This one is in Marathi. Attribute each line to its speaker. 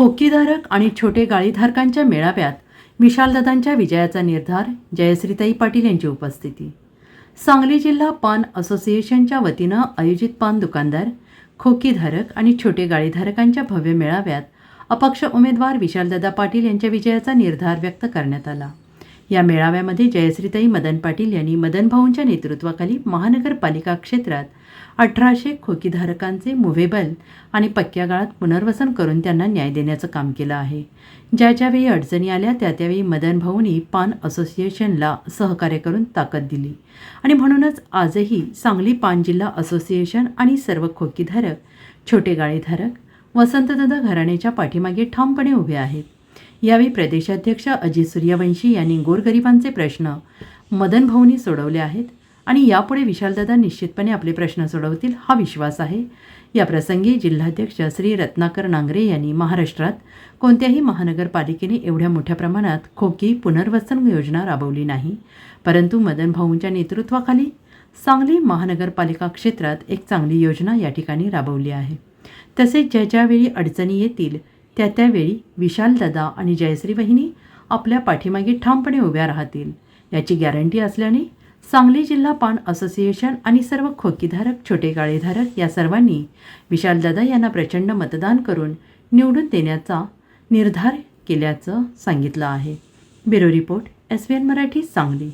Speaker 1: खोकीधारक आणि छोटे गाळीधारकांच्या मेळाव्यात विशालदादांच्या विजयाचा निर्धार जयश्रीताई पाटील यांची उपस्थिती. सांगली जिल्हा पान असोसिएशनच्या वतीनं आयोजित पान दुकानदार खोकीधारक आणि छोटे गाळीधारकांच्या भव्य मेळाव्यात अपक्ष उमेदवार विशालदादा पाटील यांच्या विजयाचा निर्धार व्यक्त करण्यात आला. या मेळाव्यामध्ये जयश्रीताई मदन पाटील यांनी मदन भाऊंच्या नेतृत्वाखाली महानगरपालिका क्षेत्रात अठराशे खोकीधारकांचे मुव्हेबल आणि पक्क्या काळात पुनर्वसन करून त्यांना न्याय देण्याचं काम केलं आहे. ज्या ज्यावेळी अडचणी आल्या त्या त्यावेळी मदन भाऊंनी पान असोसिएशनला सहकार्य करून ताकद दिली. आणि म्हणूनच आजही सांगली पान जिल्हा असोसिएशन आणि सर्व खोकीधारक छोटे गाळेधारक वसंतदादा घराण्याच्या पाठीमागे ठामपणे उभे आहेत. यावेळी प्रदेशाध्यक्ष अजित सूर्यवंशी यांनी गोरगरिबांचे प्रश्न मदनभाऊंनी सोडवले आहेत आणि यापुढे विशालदादा निश्चितपणे आपले प्रश्न सोडवतील हा विश्वास आहे. या प्रसंगी जिल्हाध्यक्ष श्री रत्नाकर नांगरे यांनी महाराष्ट्रात कोणत्याही महानगरपालिकेने एवढ्या मोठ्या प्रमाणात खोकी पुनर्वसन योजना राबवली नाही. परंतु मदन भाऊंच्या नेतृत्वाखाली सांगली महानगरपालिका क्षेत्रात एक चांगली योजना या ठिकाणी राबवली आहे. तसेच ज्या ज्यावेळी अडचणी येतील त्या त्यावेळी विशालदादा आणि जयश्री वहिनी आपल्या पाठीमागे ठामपणे उभ्या राहतील. याची गॅरंटी असल्याने सांगली जिल्हा पान असोसिएशन आणि सर्व खोकीधारक छोटे गाळेधारक या सर्वांनी विशालदादा यांना प्रचंड मतदान करून निवडून देण्याचा निर्धार केल्याचं सांगितलं आहे. Bureau report S V N Marathi Sangli.